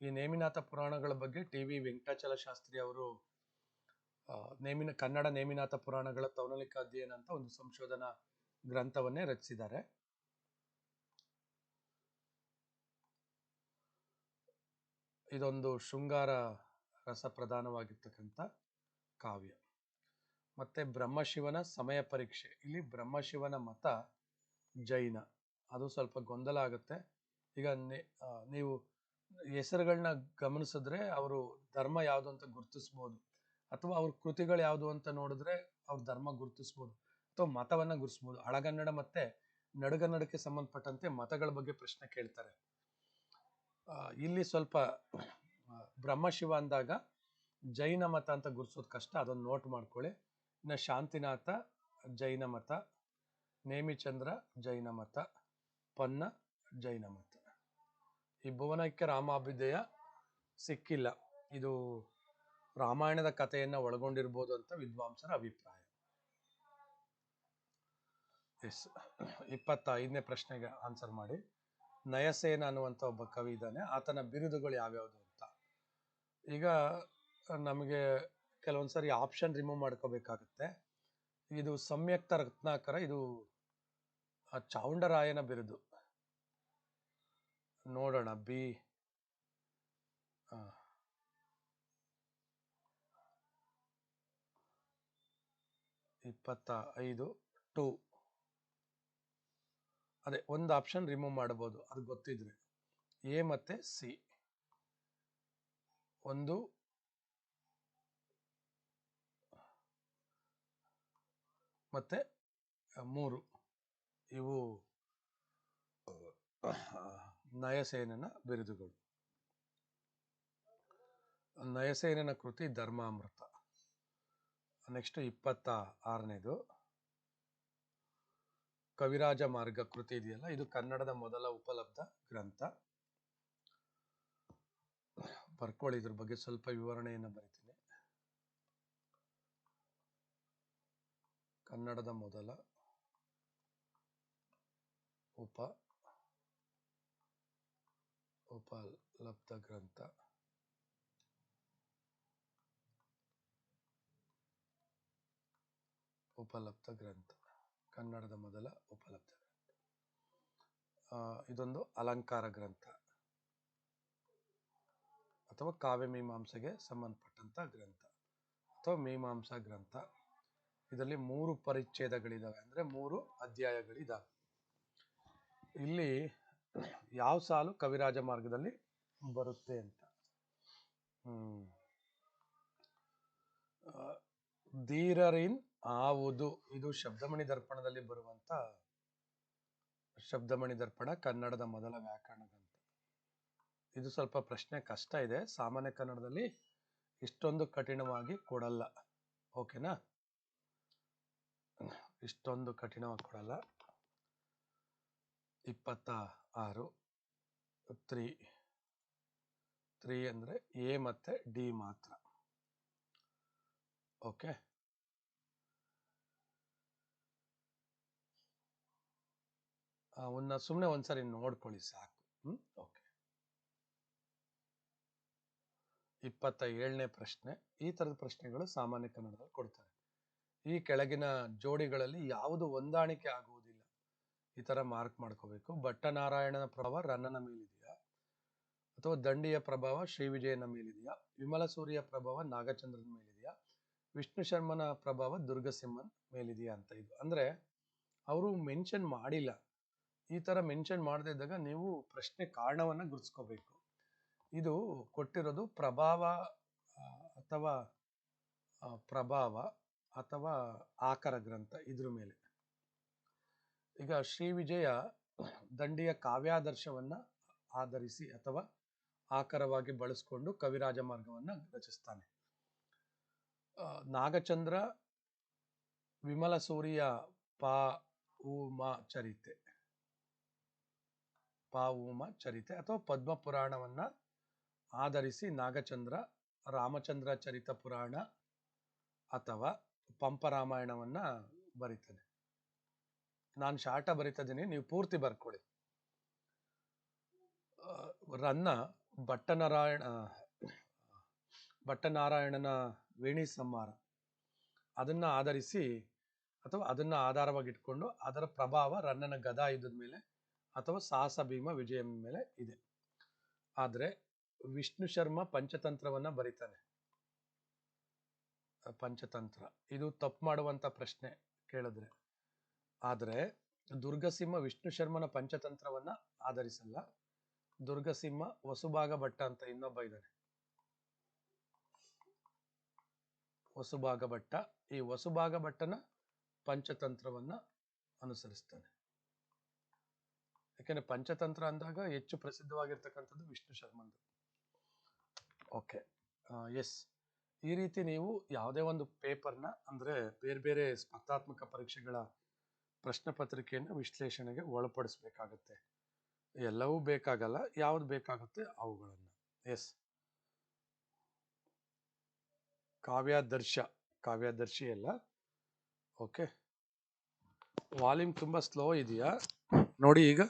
ಈ ನೇಮಿನಾಥ ಪುರಾಣಗಳ ಬಗ್ಗೆ ಟಿ ವಿ ವೆಂಕಟಾಚಲ ಶಾಸ್ತ್ರಿ ಅವರು ನೇಮಿನ, ಕನ್ನಡ ನೇಮಿನಾಥ ಪುರಾಣಗಳ ತೌನಲಿಕ ಅಧ್ಯಯನ ಅಂತ ಒಂದು ಸಂಶೋಧನಾ ಗ್ರಂಥವನ್ನೇ ರಚಿಸಿದ್ದಾರೆ. ಇದೊಂದು ಶೃಂಗಾರ ರಸ ಪ್ರಧಾನವಾಗಿರ್ತಕ್ಕಂಥ ಕಾವ್ಯ. ಮತ್ತೆ ಬ್ರಹ್ಮಶಿವನ ಸಮಯ ಪರೀಕ್ಷೆ. ಇಲ್ಲಿ ಬ್ರಹ್ಮಶಿವನ ಮತ ಜೈನ. ಅದು ಸ್ವಲ್ಪ ಗೊಂದಲ ಆಗುತ್ತೆ. ಈಗ ನೀವು ಹೆಸರುಗಳನ್ನ ಗಮನಿಸಿದ್ರೆ ಅವರು ಧರ್ಮ ಯಾವುದು ಅಂತ ಗುರುತಿಸ್ಬೋದು. ಅಥವಾ ಅವ್ರ ಕೃತಿಗಳು ಯಾವುದು ಅಂತ ನೋಡಿದ್ರೆ ಅವ್ರ ಧರ್ಮ ಗುರುತಿಸ್ಬೋದು. ಅಥವಾ ಮತವನ್ನ ಗುರುತಿಸ್ಬೋದು ಹಳಗನ್ನಡ ಮತ್ತೆ ನಡುಗನ್ನಡಕ್ಕೆ ಸಂಬಂಧಪಟ್ಟಂತೆ ಮತಗಳ ಬಗ್ಗೆ ಪ್ರಶ್ನೆ ಕೇಳ್ತಾರೆ. ಇಲ್ಲಿ ಸ್ವಲ್ಪ ಬ್ರಹ್ಮಶಿವ ಅಂದಾಗ ಜೈನ ಮತ ಅಂತ ಗುರುತಿಸೋದು ಕಷ್ಟ. ಅದೊಂದು ನೋಟ್ ಮಾಡ್ಕೊಳ್ಳಿ. ಇನ್ನು ಶಾಂತಿನಾಥ ಜೈನ ಮತ, ನೇಮಿಚಂದ್ರ ಜೈನ ಮತ. ಪನ್ನ ಜೈನ ಮತ ಈ ಭುವನಕ್ಕೆ ರಾಮಾಭ್ಯುದಯ ಸಿಕ್ಕಿಲ್ಲ. ಇದು ರಾಮಾಯಣದ ಕಥೆಯನ್ನು ಒಳಗೊಂಡಿರ್ಬೋದು ಅಂತ ವಿದ್ವಾಂಸರ ಅಭಿಪ್ರಾಯ. ಎಸ್, ಇಪ್ಪತ್ತೈದನೇ ಪ್ರಶ್ನೆಗೆ ಆನ್ಸರ್ ಮಾಡಿ. ನಯಸೇನ ಅನ್ನುವಂಥ ಒಬ್ಬ ಕವಿ ಇದ್ದಾನೆ. ಆತನ ಬಿರುದುಗಳು ಯಾವ್ಯಾವುದು ಅಂತ. ಈಗ ನಮಗೆ ಕೆಲವೊಂದ್ಸರಿ ಆಪ್ಷನ್ ರಿಮೂವ್ ಮಾಡ್ಕೋಬೇಕಾಗುತ್ತೆ. ಇದು ಸಂಯುಕ್ತ ರತ್ನಾಕರ, ಇದು ಆ ಚಾವುಂಡರಾಯನ ಬಿರುದು. ನೋಡೋಣ, ಬಿ. ಇಪ್ಪತ್ತ ಐದು ಟು. ಅದೇ, ಒಂದು ಆಪ್ಷನ್ ರಿಮೂವ್ ಮಾಡಬಹುದು ಅದು ಗೊತ್ತಿದ್ರೆ. ಎ ಮತ್ತೆ ಸಿ. ಒಂದು. ಮತ್ತೆ ಮೂರು. ಇವು ನಯಸೇನನ ಬಿರುದುಗಳು. ನಯಸೇನನ ಕೃತಿ ಧರ್ಮಾಮೃತ. ನೆಕ್ಸ್ಟ್ ಇಪ್ಪತ್ತ ಆರನೇದು. ಕವಿರಾಜ ಮಾರ್ಗ ಕೃತಿ ಇದೆಯಲ್ಲ, ಇದು ಕನ್ನಡದ ಮೊದಲ ಉಪಲಬ್ಧ ಗ್ರಂಥ. ಬರ್ಕೊಳ್ಳಿ, ಇದ್ರ ಬಗ್ಗೆ ಸ್ವಲ್ಪ ವಿವರಣೆಯನ್ನು ಬರಿತೀನಿ. ಕನ್ನಡದ ಮೊದಲ ಉಪ ಉಪಲಬ್ಧ ಗ್ರಂಥ ಉಪಲಬ್ಧ ಗ್ರಂಥ ಕನ್ನಡದ ಮೊದಲ ಉಪಲಬ್ಧ ಗ್ರಂಥ ಇದೊಂದು ಅಲಂಕಾರ ಗ್ರಂಥ ಅಥವಾ ಕಾವ್ಯ ಮೀಮಾಂಸೆಗೆ ಸಂಬಂಧಪಟ್ಟಂತ ಗ್ರಂಥ ಅಥವಾ ಮೀಮಾಂಸಾ ಗ್ರಂಥ ಇದರಲ್ಲಿ ಮೂರು ಪರಿಚ್ಛೇದಗಳಿದಾವೆ ಅಂದ್ರೆ ಮೂರು ಅಧ್ಯಾಯಗಳಿದಾವೆ ಇಲ್ಲಿ ಯಾವ ಸಾಲು ಕವಿರಾಜ ಮಾರ್ಗದಲ್ಲಿ ಬರುತ್ತೆ ಅಂತ? ಧೀರರಿನ್ ಆವುದು. ಇದು ಶಬ್ದಮಣಿ ದರ್ಪಣದಲ್ಲಿ ಬರುವಂತ ಶಬ್ದಮಣಿ ದರ್ಪಣ ಕನ್ನಡದ ಮೊದಲ ವ್ಯಾಕರಣ ಗ್ರಂಥ ಇದು ಸ್ವಲ್ಪ ಪ್ರಶ್ನೆ ಕಷ್ಟ ಇದೆ. ಸಾಮಾನ್ಯ ಕನ್ನಡದಲ್ಲಿ ಇಷ್ಟೊಂದು ಕಠಿಣವಾಗಿ ಕೊಡಲ್ಲ. ಓಕೆನಾ? ಇಷ್ಟೊಂದು ಕಠಿಣವಾಗಿ ಕೊಡಲ್ಲ. ಇಪ್ಪತ್ತ ಆರು ತ್ರೀ ತ್ರೀ ಅಂದರೆ ಎ ಮತ್ತೆ ಡಿ ಮಾತ್ರ. ಓಕೆ? ಅವನ್ನ ಸುಮ್ಮನೆ ಒಂದ್ಸರಿ ನೋಡ್ಕೊಳ್ಳಿ ಸಾಕು. ಓಕೆ. ಇಪ್ಪತ್ತ ಏಳನೇ ಪ್ರಶ್ನೆ. ಈ ಥರದ ಪ್ರಶ್ನೆಗಳು ಸಾಮಾನ್ಯ ಕನ್ನಡದಲ್ಲಿ ಕೊಡ್ತಾರೆ. ಈ ಕೆಳಗಿನ ಜೋಡಿಗಳಲ್ಲಿ ಯಾವುದು ಹೊಂದಾಣಿಕೆ ಆಗುವುದಿಲ್ಲ ಈ ತರ ಮಾರ್ಕ್ ಮಾಡ್ಕೋಬೇಕು. ಭಟ್ಟನಾರಾಯಣನ ಪ್ರಭಾವ ರನ್ನನ ಮೇಲಿದೆಯಾ? ಅಥವಾ ದಂಡಿಯ ಪ್ರಭಾವ ಶ್ರೀ ವಿಜಯನ ಮೇಲಿದೆಯಾ? ವಿಮಲ ಸೂರ್ಯ ಪ್ರಭಾವ ನಾಗಚಂದ್ರನ ಮೇಲಿದೆಯಾ? ವಿಷ್ಣು ಶರ್ಮನ ಪ್ರಭಾವ ದುರ್ಗಸಿಂಹನ್ ಮೇಲಿದೆಯಾ ಅಂತ ಇದು. ಅಂದ್ರೆ ಅವರು ಮೆನ್ಷನ್ ಮಾಡಿಲ್ಲ. ಈ ತರ ಮೆನ್ಷನ್ ಮಾಡದೇ ಇದ್ದಾಗ ನೀವು ಪ್ರಶ್ನೆ ಕಾರಣವನ್ನ ಗುರುತಿಸ್ಕೋಬೇಕು. ಇದು ಕೊಟ್ಟಿರೋದು ಪ್ರಭಾವ ಅಥವಾ ಪ್ರಭಾವ ಅಥವಾ ಆಕರ ಗ್ರಂಥ ಇದ್ರ ಮೇಲೆ. ಈಗ ಶ್ರೀ ವಿಜಯ ದಂಡಿಯ ಕಾವ್ಯಾದರ್ಶವನ್ನ ಆಧರಿಸಿ ಅಥವಾ ಆಕರವಾಗಿ ಬಳಸಿಕೊಂಡು ಕವಿರಾಜ ಮಾರ್ಗವನ್ನ ರಚಿಸ್ತಾನೆ. ನಾಗಚಂದ್ರ, ವಿಮಲ ಸೂರಿಯ ಪಾ ಉಮ ಚರಿತೆ. ಪಾ ಉಮ ಚರಿತೆ ಅಥವಾ ಪದ್ಮ ಪುರಾಣವನ್ನ ಆಧರಿಸಿ ನಾಗಚಂದ್ರ ರಾಮಚಂದ್ರ ಚರಿತ ಪುರಾಣ ಅಥವಾ ಪಂಪ ರಾಮಾಯಣವನ್ನ ಬರೀತಾನೆ. ನಾನು ಶಾಟ ಬರಿತಿದ್ದೀನಿ ನೀವು ಪೂರ್ತಿ ಬರ್ಕೊಳ್ಳಿ. ರನ್ನ ಭಟ್ಟನಾರಾಯಣ ಭಟ್ಟನಾರಾಯಣನ ವೇಣಿ ಸಂಹಾರ. ಅದನ್ನ ಆಧರಿಸಿ ಅಥವಾ ಅದನ್ನ ಆಧಾರವಾಗಿ ಇಟ್ಕೊಂಡು ಅದರ ಪ್ರಭಾವ ರನ್ನನ ಗದಾ ಯುದ್ಧದ ಮೇಲೆ ಅಥವಾ ಸಾಹಸ ಭೀಮ ವಿಜಯ ಮೇಲೆ ಇದೆ. ಆದರೆ ವಿಷ್ಣು ಶರ್ಮ ಪಂಚತಂತ್ರವನ್ನ ಬರೀತಾನೆ. ಪಂಚತಂತ್ರ. ಇದು ತಪ್ಪು ಮಾಡುವಂತ ಪ್ರಶ್ನೆ ಕೇಳಿದ್ರೆ. ಆದ್ರೆ ದುರ್ಗಸಿಂಹ ವಿಷ್ಣು ಶರ್ಮನ ಪಂಚತಂತ್ರವನ್ನ ಆಧರಿಸಲ್ಲ. ದುರ್ಗಸಿಂಹ ವಸುಭಾಗ ಭಟ್ಟ ಅಂತ ಇನ್ನೊಬ್ಬ ಇದ್ದಾನೆ ವಸುಭಾಗ ಭಟ್ಟ ಈ ವಸುಭಾಗ ಭಟ್ಟನ ಪಂಚತಂತ್ರವನ್ನ ಅನುಸರಿಸ್ತಾನೆ. ಯಾಕೆಂದ್ರೆ ಪಂಚತಂತ್ರ ಅಂದಾಗ ಹೆಚ್ಚು ಪ್ರಸಿದ್ಧವಾಗಿರ್ತಕ್ಕಂಥದ್ದು ವಿಷ್ಣು ಶರ್ಮಂದು. ಓಕೆ. ಎಸ್ ಈ ರೀತಿ ನೀವು ಯಾವುದೇ ಒಂದು ಪೇಪರ್ನ ಅಂದ್ರೆ ಬೇರೆ ಬೇರೆ ಸ್ಪರ್ಧಾತ್ಮಕ ಪರೀಕ್ಷೆಗಳ ಪ್ರಶ್ನೆ ಪತ್ರಿಕೆಯನ್ನು ವಿಶ್ಲೇಷಣೆಗೆ ಒಳಪಡಿಸ್ಬೇಕಾಗತ್ತೆ. ಎಲ್ಲವೂ ಬೇಕಾಗಲ್ಲ, ಯಾವ್ದು ಬೇಕಾಗುತ್ತೆ ಅವುಗಳನ್ನು. ಎಸ್. ಕಾವ್ಯಾದರ್ಶ, ಕಾವ್ಯಾದರ್ಶಿ ಅಲ್ಲ. ಓಕೆ. ವಾಲ್ಯೂಮ್ ತುಂಬಾ ಸ್ಲೋ ಇದೆಯಾ? ನೋಡಿ ಈಗ.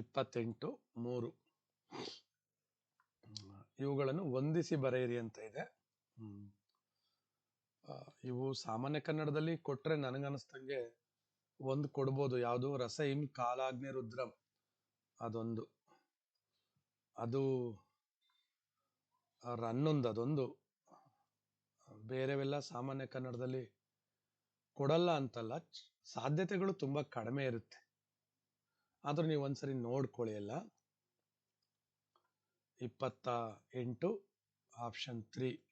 ಇಪ್ಪತ್ತೆಂಟು, ಮೂರು. ಇವುಗಳನ್ನು ಹೊಂದಿಸಿ ಬರೆಯಿರಿ ಅಂತ ಇದೆ. ಇವು ಸಾಮಾನ್ಯ ಕನ್ನಡದಲ್ಲಿ ಕೊಟ್ರೆ ನನಗನ್ನಿಸ್ತಂಗೆ ಒಂದು ಕೊಡ್ಬೋದು. ಯಾವುದು? ರಸಹಿಂ ಕಾಲಾಗ್ನಿ ರುದ್ರಂ. ಅದೊಂದು. ಅದು ರನ್ನೊಂದು, ಅದೊಂದು. ಬೇರೆವೆಲ್ಲ ಸಾಮಾನ್ಯ ಕನ್ನಡದಲ್ಲಿ ಕೊಡಲ್ಲ ಅಂತಲ್ಲ. ಸಾಧ್ಯತೆಗಳು ತುಂಬಾ ಕಡಿಮೆ ಇರುತ್ತೆ. ಆದ್ರೂ ನೀವು ಒಂದ್ಸರಿ ನೋಡ್ಕೊಳ್ಳಿ ಎಲ್ಲ. ಇಪ್ಪತ್ತ ಎಂಟು ಆಪ್ಷನ್ ತ್ರೀ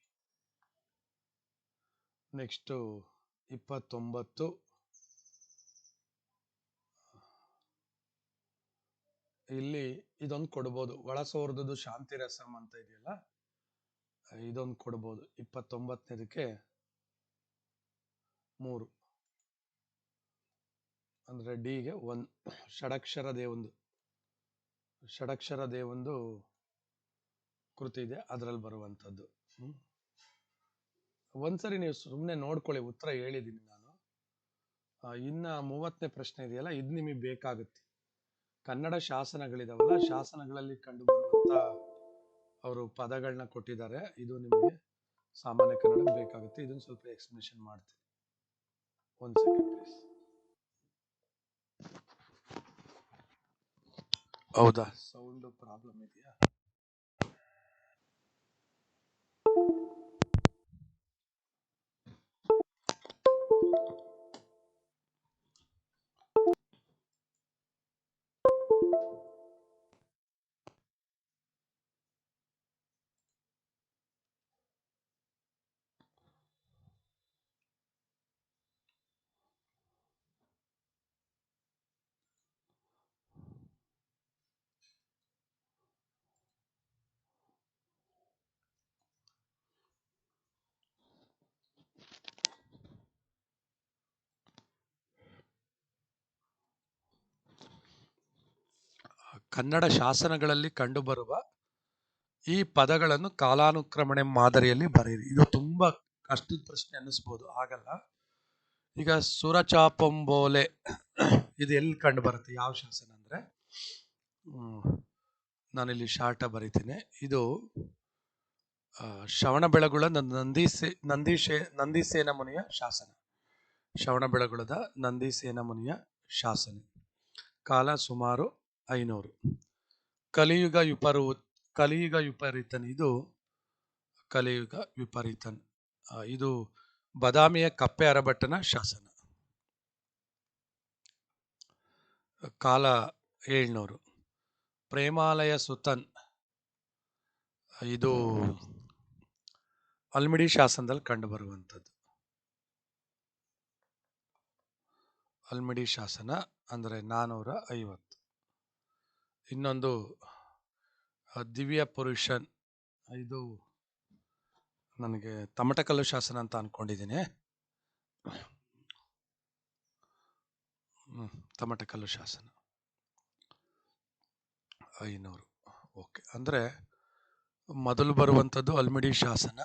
ನೆಕ್ಸ್ಟು ಇಪ್ಪತ್ತೊಂಬತ್ತು. ಇಲ್ಲಿ ಇದೊಂದು ಕೊಡ್ಬೋದು. ಒಳಸೋರ್ದು ಶಾಂತಿ ರಸಂ ಅಂತ ಇದೆಯಲ್ಲ? ಇದೊಂದು ಕೊಡ್ಬೋದು. ಇಪ್ಪತ್ತೊಂಬತ್ತನೇದಕ್ಕೆ ಮೂರು. ಅಂದ್ರೆ ಡಿಗೆ ಒನ್ ಷಡಕ್ಷರ ದೇವೊಂದು ಷಡಕ್ಷರ ದೇವೊಂದು ಕೃತಿ ಇದೆ, ಅದರಲ್ಲಿ ಬರುವಂಥದ್ದು. ಒಂದ್ಸರಿ ನೀವು ಸುಮ್ಮನೆ ನೋಡ್ಕೊಳ್ಳಿ, ಉತ್ತರ ಹೇಳಿದ್ದೀನಿ ನಾನು. ಇನ್ನು ಇನ್ನ ಮೂವತ್ತನೇ ಪ್ರಶ್ನೆ ಇದೆಯಲ್ಲ, ಇದು ನಿಮಗೆ ಬೇಕಾಗುತ್ತೆ. ಕನ್ನಡ ಶಾಸನಗಳಿದಾವಲ್ಲ, ಶಾಸನಗಳಲ್ಲಿ ಕಂಡು ಬರುವಂತ ಅವರು ಪದಗಳನ್ನ ಕೊಟ್ಟಿದ್ದಾರೆ. ಇದು ನಿಮಗೆ ಸಾಮಾನ್ಯ ಕನ್ನಡ ಬೇಕಾಗುತ್ತೆ. ಇದನ್ನು ಸ್ವಲ್ಪ ಎಕ್ಸ್ಪ್ಲನೇಷನ್ ಮಾಡ್ತೀನಿ. ಒಂದು second please ಹೌದಾ ಸೌಂಡ್ ಪ್ರಾಬ್ಲಮ್ ಇದೆಯಾ Kannada ಶಾಸನಗಳಲ್ಲಿ ಕಂಡುಬರುವ ಈ ಪದಗಳನ್ನು ಕಾಲಾನುಕ್ರಮಣೆ ಮಾದರಿಯಲ್ಲಿ ಬರೆಯಿರಿ. ಇದು ತುಂಬಾ ಕಷ್ಟದ ಪ್ರಶ್ನೆ ಅನ್ನಿಸ್ಬೋದು ಆಗಲ್ಲ ಈಗ ಸುರಚಾಪಂಬೋಲೆ ಇದು ಎಲ್ಲಿ ಕಂಡು ಬರುತ್ತೆ, ಯಾವ ಶಾಸನ ಅಂದ್ರೆ? ನಾನಿಲ್ಲಿ ಶಾರ್ಟ ಬರಿತೀನಿ. ಇದು ಶ್ರವಣ ಬೆಳಗುಳ ನಂದಿಸೇ, ನಂದೀಶೇ, ನಂದಿಸೇನ ಮುನಿಯ ಶಾಸನ. ಶ್ರವಣಬೆಳಗೊಳದ ನಂದಿಸೇನ ಮುನಿಯ ಶಾಸನ. ಕಾಲ ಸುಮಾರು ಐನೂರು. ಕಲಿಯುಗ ವಿಪರು, ಕಲಿಯುಗ ವಿಪರೀತನ್. ಇದು ಕಲಿಯುಗ ವಿಪರೀತನ್. ಇದು ಬದಾಮಿಯ ಕಪ್ಪೆ ಅರಭಟ್ಟನ ಶಾಸನ. ಕಾಲ ಏಳ್ನೂರು. ಪ್ರೇಮಾಲಯ ಸುತನ್. ಇದು ಅಲ್ಮಿಡಿ ಶಾಸನದಲ್ಲಿ ಕಂಡುಬರುವಂಥದ್ದು ಅಲ್ಮಿಡಿ ಶಾಸನ ಅಂದರೆ ನಾನ್ನೂರ ಐವತ್ತು. ಇನ್ನೊಂದು ದಿವ್ಯ ಪುರುಷನ್. ಇದು ನನಗೆ ತಮಟಕಲ್ಲು ಶಾಸನ ಅಂತ ಅಂದ್ಕೊಂಡಿದ್ದೀನಿ ತಮಟಕಲ್ಲು ಶಾಸನ. ಐನೂರು. ಓಕೆ. ಅಂದರೆ ಮೊದಲು ಬರುವಂಥದ್ದು ಅಲ್ಮಿಡಿ ಶಾಸನ.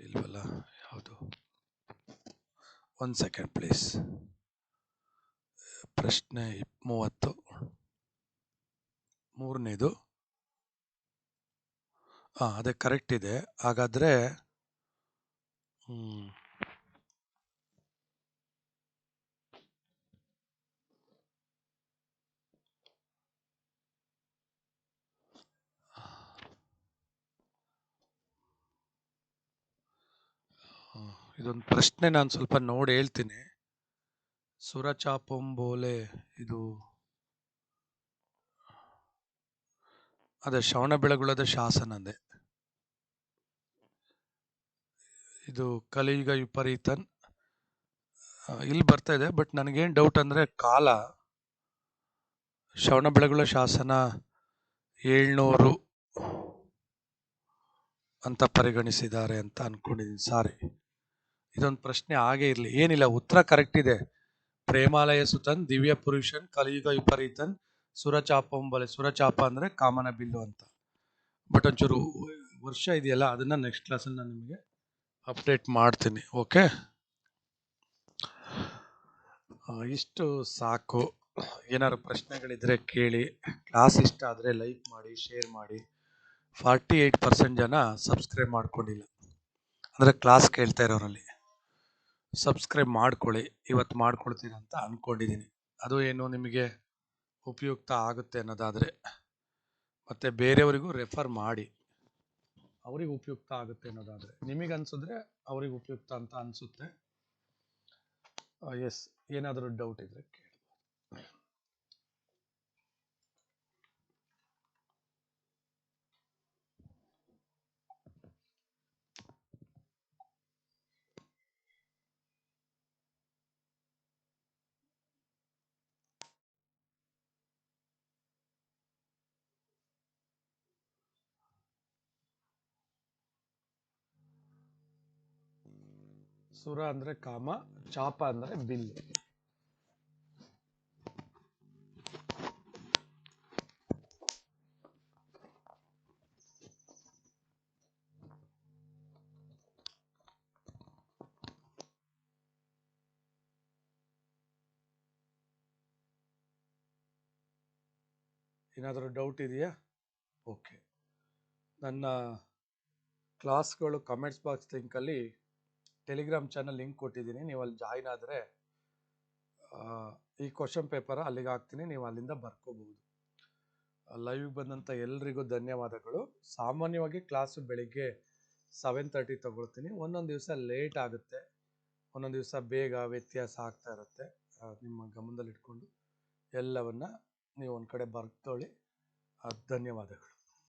ಇಲ್ವಲ್ಲ? ಯಾವುದು? ಒಂದು ಸೆಕೆಂಡ್ ಪ್ಲೀಸ್. ಪ್ರಶ್ನೆ ಮೂವತ್ತು ಮೂರನೇದು? ಹಾಂ ಅದೇ ಕರೆಕ್ಟ್ ಇದೆ. ಹಾಗಾದರೆ ಇದೊಂದು ಪ್ರಶ್ನೆ ನಾನು ಸ್ವಲ್ಪ ನೋಡಿ ಹೇಳ್ತೀನಿ. ಸುರಚಾಪೊಂಬೋಲೆ ಇದು ಅದೇ ಶ್ರವಣ ಬೆಳಗುಳದ ಶಾಸನ ಅದೇ. ಇದು ಕಲಿಯುಗ ವಿಪರೀತನ್ ಇಲ್ಲಿ ಬರ್ತಾ ಇದೆ, ಬಟ್ ನನಗೇನು ಡೌಟ್ ಅಂದರೆ ಕಾಲ. ಶ್ರವಣ ಬೆಳಗುಳ ಶಾಸನ ಏಳ್ನೂರು ಅಂತ ಪರಿಗಣಿಸಿದ್ದಾರೆ ಅಂತ ಅಂದ್ಕೊಂಡಿದ್ದೀನಿ ಸಾರಿ ಇದೊಂದು ಪ್ರಶ್ನೆ ಹಾಗೆ ಇರಲಿ. ಏನಿಲ್ಲ, ಉತ್ತರ ಕರೆಕ್ಟ್ ಇದೆ. ಪ್ರೇಮಾಲಯ ಸುತನ್, ದಿವ್ಯ ಪುರುಷನ್, ಕಲಿಯುಗ ವಿಪರೀತನ್ ಸುರಚಾಪಂಬಲೆ ಸುರಚಾಪ ಅಂದರೆ ಕಾಮನ ಬಿಲ್ಲು ಅಂತ. ಬಟ್ ಒಂಚೂರು ವರ್ಷ ಇದೆಯಲ್ಲ, ಅದನ್ನ ನೆಕ್ಸ್ಟ್ ಕ್ಲಾಸಲ್ಲಿ ನಾನು ನಿಮಗೆ ಅಪ್ಡೇಟ್ ಮಾಡ್ತೀನಿ ಓಕೆ ಇಷ್ಟು ಸಾಕು. ಏನಾದ್ರು ಪ್ರಶ್ನೆಗಳಿದ್ರೆ ಕೇಳಿ. ಕ್ಲಾಸ್ ಇಷ್ಟ ಆದರೆ ಲೈಕ್ ಮಾಡಿ ಶೇರ್ ಮಾಡಿ. ಫಾರ್ಟಿ ಏಯ್ಟ್ ಪರ್ಸೆಂಟ್ ಜನ ಸಬ್ಸ್ಕ್ರೈಬ್ ಮಾಡ್ಕೊಂಡಿಲ್ಲ. ಅಂದರೆ ಕ್ಲಾಸ್ ಕೇಳ್ತಾ ಇರೋರಲ್ಲಿ. ಸಬ್ಸ್ಕ್ರೈಬ್ ಮಾಡ್ಕೊಳ್ಳಿ, ಇವತ್ತು ಮಾಡ್ಕೊಳ್ತೀನಿ ಅಂತ ಅಂದ್ಕೊಂಡಿದ್ದೀನಿ ಅದು ಏನು ನಿಮಗೆ ಉಪಯುಕ್ತ ಆಗುತ್ತೆ ಅನ್ನೋದಾದರೆ, ಮತ್ತು ಬೇರೆಯವರಿಗೂ ರೆಫರ್ ಮಾಡಿ, ಅವ್ರಿಗೆ ಉಪಯುಕ್ತ ಆಗುತ್ತೆ ಅನ್ನೋದಾದರೆ. ನಿಮಗೆ ಅನಿಸಿದ್ರೆ ಅವ್ರಿಗೆ ಉಪಯುಕ್ತ ಅಂತ ಅನಿಸುತ್ತೆ. ಎಸ್ ಏನಾದರೂ ಡೌಟ್ ಇದ್ರೆ ಸುರ ಅಂದ್ರೆ ಕಾಮ, ಚಾಪ ಅಂದ್ರೆ ಬಿಲ್ಲು ಏನಾದರೂ ಡೌಟ್ ಇದೆಯಾ? ಓಕೆ ನನ್ನ ಕ್ಲಾಸ್ಗಳು ಕಮೆಂಟ್ಸ್ ಬಾಕ್ಸ್ ಲಿಂಕಲ್ಲಿ ಟೆಲಿಗ್ರಾಮ್ ಚಾನಲ್ ಲಿಂಕ್ ಕೊಟ್ಟಿದ್ದೀನಿ. ನೀವು ಅಲ್ಲಿ ಜಾಯ್ನ್ ಆದರೆ ಈ ಕ್ವಶನ್ ಪೇಪರ್ ಅಲ್ಲಿಗೆ ಹಾಕ್ತೀನಿ. ನೀವು ಅಲ್ಲಿಂದ ಬರ್ಕೋಬಹುದು. ಲೈವ್ ಬಂದಂಥ ಎಲ್ರಿಗೂ ಧನ್ಯವಾದಗಳು. ಸಾಮಾನ್ಯವಾಗಿ ಕ್ಲಾಸು ಬೆಳಿಗ್ಗೆ ಸೆವೆನ್ ತರ್ಟಿ ತಗೊಳ್ತೀನಿ. ಒಂದೊಂದು ದಿವಸ ಲೇಟ್ ಆಗುತ್ತೆ. ಒಂದೊಂದು ದಿವಸ ಬೇಗ ವ್ಯತ್ಯಾಸ ಆಗ್ತಾ ಇರುತ್ತೆ. ನಿಮ್ಮ ಗಮನದಲ್ಲಿಟ್ಕೊಂಡು ಎಲ್ಲವನ್ನ ನೀವು ಒಂದು ಕಡೆ ಬರ್ಕೊಳ್ಳಿ. ಆ, ಧನ್ಯವಾದಗಳು.